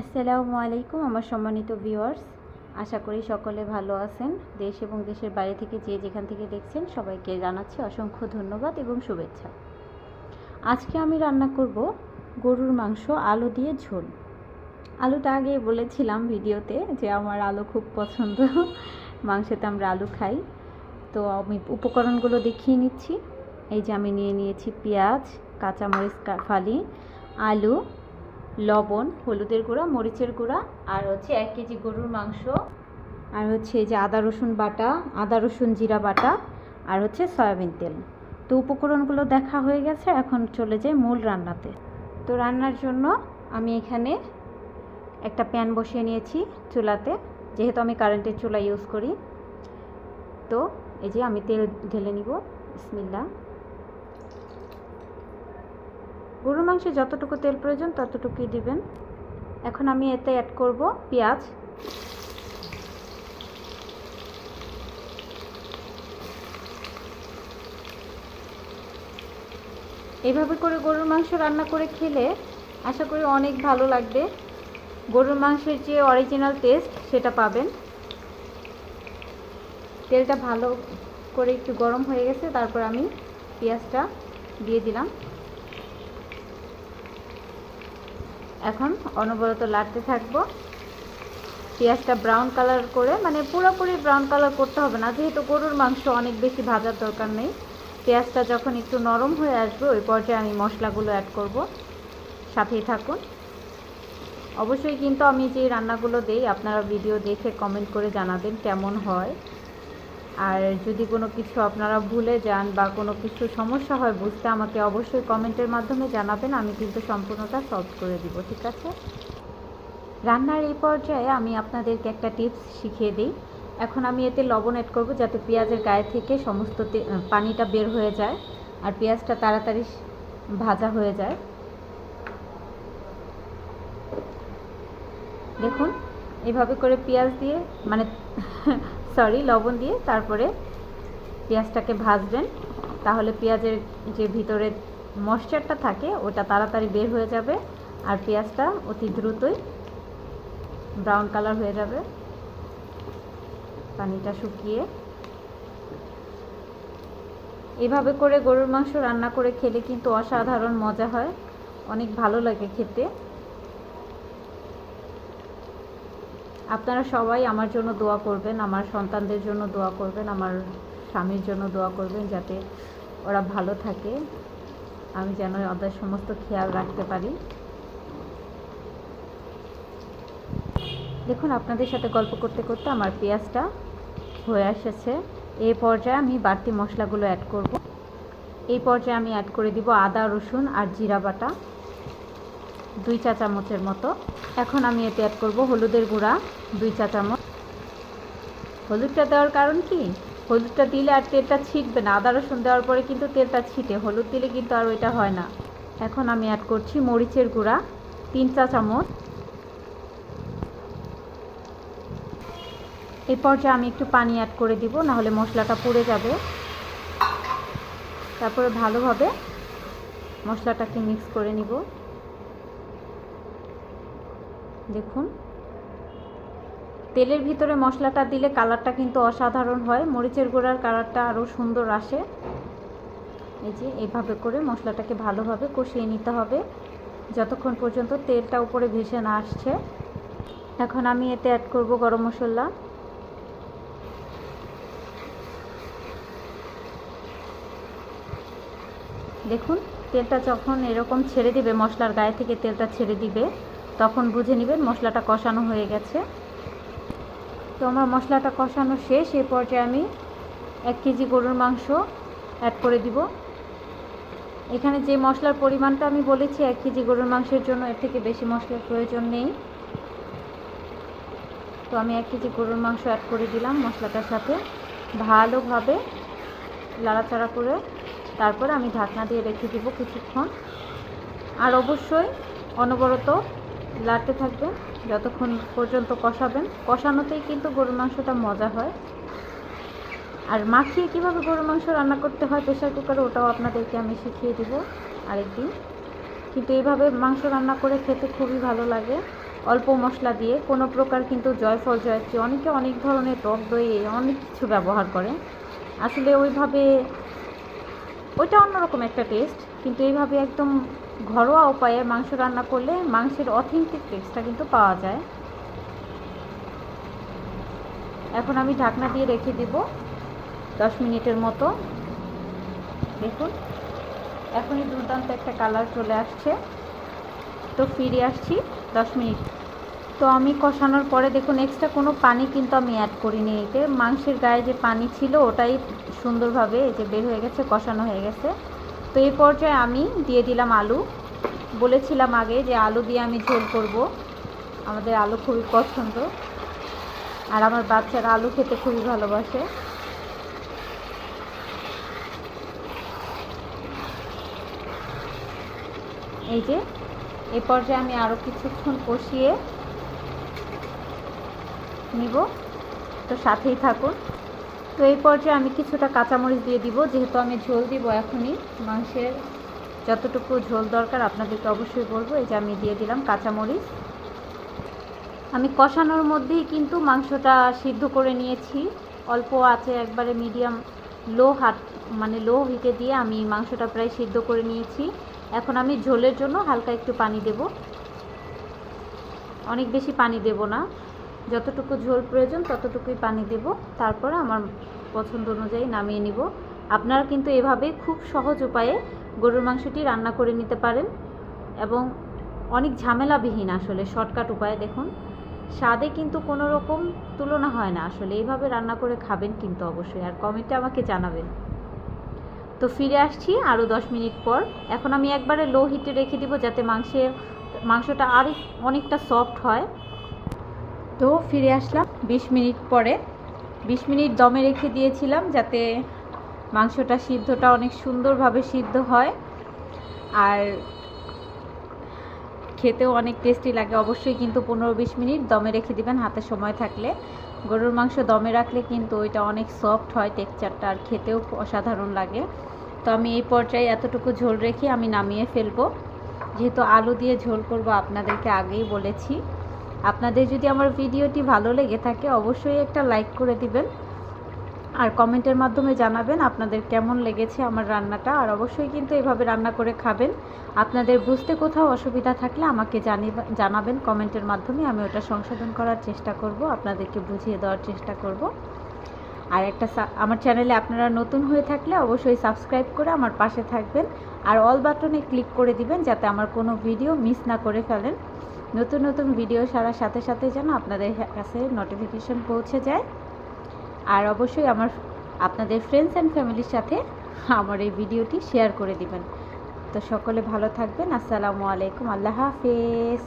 আসসালামু আলাইকুম, আমার সম্মানিত ভিউয়ার্স আশা করি সকলে ভালো আছেন। দেশ এবং দেশের বাইরে থেকে যে যেখান থেকে দেখছেন, সবাইকে জানাচ্ছি অসংখ্য ধন্যবাদ এবং শুভেচ্ছা। আজকে আমি রান্না করব গরুর মাংস আলু দিয়ে ঝোল। আলুটা আগে বলেছিলাম ভিডিওতে যে আমার আলু খুব পছন্দ, মাংসতে আমরা আলু খাই। তো আমি উপকরণগুলো দেখিয়ে নিচ্ছি। এই যে আমি নিয়ে নিয়েছি পেঁয়াজ, কাঁচামরিচ ফালি, আলু লবণ, হলুদের গুঁড়া, মরিচের গুঁড়া, আর হচ্ছে এক কেজি গরুর মাংস, আর হচ্ছে এই যে আদা, রসুন বাটা, আদা, রসুন জিরা বাটা, আর হচ্ছে সয়াবিন তেল। তো উপকরণগুলো দেখা হয়ে গেছে, এখন চলে যাই মূল রান্নাতে। তো রান্নার জন্য আমি এখানে একটা প্যান বসিয়ে নিয়েছি চুলাতে, যেহেতু আমি কারেন্টের চুলা ইউজ করি। তো এই যে আমি তেল ঢেলে নিব বিসমিল্লা গরুর মাংসে যতটুকু তেল প্রয়োজন ততটুকুই দিবেন। এখন আমি এতে অ্যাড করব পেঁয়াজ। এইভাবে করে গরুর মাংস রান্না করে খেলে আশা করি অনেক ভালো লাগবে। গরুর মাংসের যে অরিজিনাল টেস্ট সেটা পাবেন। তেলটা ভালো করে একটু গরম হয়ে গেছে, তারপর আমি পেঁয়াজটা দিয়ে দিলাম। এখন অনবরত লাড়তে থাকব। পেঁয়াজটা ব্রাউন কালার করে মানে পুরোপুরি ব্রাউন কালার করতে হবে না, যেহেতু গরুর মাংস অনেক বেশি ভাজার দরকার নেই। পেঁয়াজটা যখন একটু নরম হয়ে আসবে, ওই পর্যায়ে আমি মশলাগুলো অ্যাড করব। সাথেই থাকুন। অবশ্যই কিন্তু আমি যে রান্নাগুলো দেই, আপনারা ভিডিও দেখে কমেন্ট করে জানাবেন কেমন হয়। আর যদি কোনো কিছু আপনারা ভুলে যান বা কোনো কিছু সমস্যা হয় বুঝতে আমাকে অবশ্যই কমেন্টের মাধ্যমে জানাবেন, আমি কিন্তু সম্পূর্ণটা সলভ করে দিব, ঠিক আছে? রান্নার এই পর্যায়ে আমি আপনাদেরকে একটা টিপস শিখিয়ে দিই। এখন আমি এতে লবণ অ্যাড করব যাতে পেঁয়াজের গায়ে থেকে সমস্ত পানিটা বের হয়ে যায় আর পেঁয়াজটা তাড়াতাড়ি ভাজা হয়ে যায়। দেখুন, এভাবে করে পেঁয়াজ দিয়ে মানে সরি, লবণ দিয়ে তারপরে পেঁয়াজটাকে ভাজবেন। তাহলে পেঁয়াজের যে ভিতরে ময়শ্চারটা থাকে, ওটা তাড়াতাড়ি বের হয়ে যাবে আর পেঁয়াজটা অতি দ্রুতই ব্রাউন কালার হয়ে যাবে। পানিটা শুকিয়ে। এভাবে করে গরুর মাংস রান্না করে খেলে কিন্তু অসাধারণ মজা হয়। অনেক ভালো লাগে খেতে। আপনারা সবাই আমার জন্য দোয়া করবেন, আমার সন্তানদের জন্য দোয়া করবেন, আমার স্বামীর জন্য দোয়া করবেন যাতে ওরা ভালো থাকে। আমি যেন ওদের সমস্ত খেয়াল রাখতে পারি। দেখুন, আপনাদের সাথে গল্প করতে করতে আমার পেঁয়াজটা হয়ে এসেছে। এই পর্যায়ে আমি বাড়তি মশলাগুলো অ্যাড করব। এই পর্যায়ে আমি অ্যাড করে দিব আদা, রসুন আর জিরা বাটা। দুই চা চামচের মতো। এখন আমি এতে অ্যাড করব হলুদের গুঁড়া, দুই চা চামচ। হলুদটা দেওয়ার কারণ কি? হলুদটা দিলে আর তেলটা ছিটবে না। আদা, রসুন দেওয়ার পরে কিন্তু তেলটা ছিটে। হলুদ দিলে কিন্তু আর ওইটা হয় না। এখন আমি অ্যাড করছি মরিচের গুঁড়া, তিন চা চামচ। এই পর্যায়ে আমি একটু পানি অ্যাড করে দিব, নাহলে মশলাটা পুড়ে যাবে। তারপরে ভালোভাবে মশলাটাকে মিক্স করে নিব। দেখুন। তেলের ভিতরে মশলাটা দিলে কালারটা কিন্তু অসাধারণ হয়। মরিচের গুঁড়ার কালারটা আরও সুন্দর আসে। এই যে এভাবে করে মশলাটাকে ভালোভাবে কষিয়ে নিতে হবে। যতক্ষণ পর্যন্ত তেলটা উপরে ভেসে না আসছে। এখন আমি এতে অ্যাড করব গরম মশলা। দেখুন, তেলটা যখন এরকম ছেড়ে দিবে, মশলার গায়ে থেকে তেলটা ছেড়ে দিবে তখন বুঝে নেবেন মশলাটা কষানো হয়ে গেছে। তো আমার মশলাটা কষানো শেষ এই পর্যায়ে আমি এক কেজি গরুর মাংস অ্যাড করে দিব। এখানে যে মশলার পরিমাণটা আমি বলেছি, এক কেজি গরুর মাংসের জন্য এর থেকে বেশি মশলার প্রয়োজন নেই। তো আমি এক কেজি গরুর মাংস অ্যাড করে দিলাম মশলাটার সাথে। ভালোভাবে লাড়াচাড়া করে তারপর আমি ঢাকনা দিয়ে রেখে দিব কিছুক্ষণ। আর অবশ্যই অনবরত লাড়তে থাকবে যতক্ষণ পর্যন্ত কষাবেন। কষানোতেই কিন্তু গরুর মাংসটা মজা হয়। আর মাখিয়ে কীভাবে গরুর মাংস রান্না করতে হয় প্রেশার কুকারে, ওটাও আপনাদেরকে আমি শিখিয়ে দিব আরেকদিন। কিন্তু এইভাবে মাংস রান্না করে খেতে খুবই ভালো লাগে। অল্প মশলা দিয়ে, কোনো প্রকার কিন্তু জয়ফল জয়ত্রী অনেকে অনেক ধরনের টক দই, অনেক কিছু ব্যবহার করে। আসলে ওইভাবে, ওইটা অন্যরকম একটা টেস্ট কিন্তু এইভাবে একদম ঘরোয়া উপায়ে মাংস রান্না করলে মাংসের অথেন্টিক টেস্টটা কিন্তু পাওয়া যায়। এখন আমি ঢাকনা দিয়ে রেখে দিব দশ মিনিটের মতো। দেখুন, এখনই দুর্দান্ত একটা কালার চলে আসছে। তো ফিরে আসছি দশ মিনিট। তো আমি কষানোর পরে দেখুন এক্সট্রা কোনো পানি কিন্তু আমি অ্যাড করিনি। এতে মাংসের গায়ে যে পানি ছিল, ওটাই সুন্দরভাবে এই যে বের হয়ে গেছে, কষানো হয়ে গেছে। তো এই পর্যায়ে আমি দিয়ে দিলাম আলু। বলেছিলাম আগে যে আলু দিয়ে আমি ঝোল করব। আমাদের আলু খুবই পছন্দ। আর আমার বাচ্চারা আলু খেতে খুবই ভালোবাসে। এই যে, এ পর্যায়ে আমি আরও কিছুক্ষণ কষিয়ে নিব। তো সাথেই থাকুন। তো এই পর্যায়ে আমি কিছুটা কাঁচামরিচ দিয়ে দিব, যেহেতু আমি ঝোল দিব এখনই। মাংসের যতটুকু ঝোল দরকার আপনাদেরকে অবশ্যই বলব, এই যে আমি দিয়ে দিলাম কাঁচামরিচ। আমি কষানোর মধ্যেই কিন্তু মাংসটা সিদ্ধ করে নিয়েছি। অল্প আছে একবারে মিডিয়াম, লো হাট মানে লো হিটে দিয়ে আমি মাংসটা প্রায় সিদ্ধ করে নিয়েছি। এখন আমি ঝোলের জন্য হালকা একটু পানি দেব। অনেক বেশি পানি দেব না। যতটুকু ঝোল প্রয়োজন ততটুকুই পানি দেব। তারপরে আমার পছন্দ অনুযায়ী নামিয়ে নিব। আপনারা কিন্তু এভাবে খুব সহজ উপায়ে গরুর মাংসটি রান্না করে নিতে পারেন এবং অনেক ঝামেলাবিহীন আসলে, শর্টকাট উপায়ে দেখুন। স্বাদে কিন্তু কোনো রকম তুলনা হয় না আসলে এইভাবে রান্না করে খাবেন কিন্তু অবশ্যই, আর কমেন্টে আমাকে জানাবেন। তো ফিরে আসছি আরও দশ মিনিট পর। এখন আমি একবারে লো হিটে রেখে দিব যাতে মাংসে মাংসটা আর অনেকটা সফট হয়। তো ফিরে আসলাম বিশ মিনিট পরে। বিশ মিনিট দমে রেখে দিয়েছিলাম যাতে মাংসটা সিদ্ধটা অনেক সুন্দরভাবে সিদ্ধ হয়। আর খেতেও অনেক টেস্টি লাগে। অবশ্যই কিন্তু পনেরো বিশ মিনিট দমে রেখে দিবেন, হাতে সময় থাকলে। গরুর মাংস দমে রাখলে কিন্তু ওইটা অনেক সফট হয় টেক্সচারটা আর খেতেও অসাধারণ লাগে। তো আমি এই পর্যায়ে এতটুকু ঝোল রেখে আমি নামিয়ে ফেলব। যেহেতু আলু দিয়ে ঝোল করব, আপনাদেরকে আগেই বলেছি। আপনাদের যদি আমার ভিডিওটি ভালো লেগে থাকে, অবশ্যই একটা লাইক করে দিবেন। আর কমেন্টের মাধ্যমে জানাবেন আপনাদের কেমন লেগেছে আমার রান্নাটা। আর অবশ্যই কিন্তু এভাবে রান্না করে খাবেন। আপনাদের বুঝতে কোথাও অসুবিধা থাকলে আমাকে জানি জানাবেন। কমেন্টের মাধ্যমে আমি ওটা সংশোধন করার চেষ্টা করব, আপনাদেরকে বুঝিয়ে দেওয়ার চেষ্টা করব। আর একটা আমার চ্যানেলে আপনারা নতুন হয়ে থাকলে অবশ্যই সাবস্ক্রাইব করে আমার পাশে থাকবেন। আর অল বাটনে ক্লিক করে দিবেন, যাতে আমার কোনো ভিডিও মিস না করে ফেলেন। নতুন নতুন ভিডিও সারার সাথে সাথে যেন আপনাদের কাছে নোটিফিকেশন পৌঁছে যায়। আর অবশ্যই আমার, আপনাদের ফ্রেন্ডস অ্যান্ড ফ্যামিলির সাথে আমার এই ভিডিওটি শেয়ার করে দিবেন। তো সকলে ভালো থাকবেন। আসসালামু আলাইকুম। আল্লাহ হাফেজ।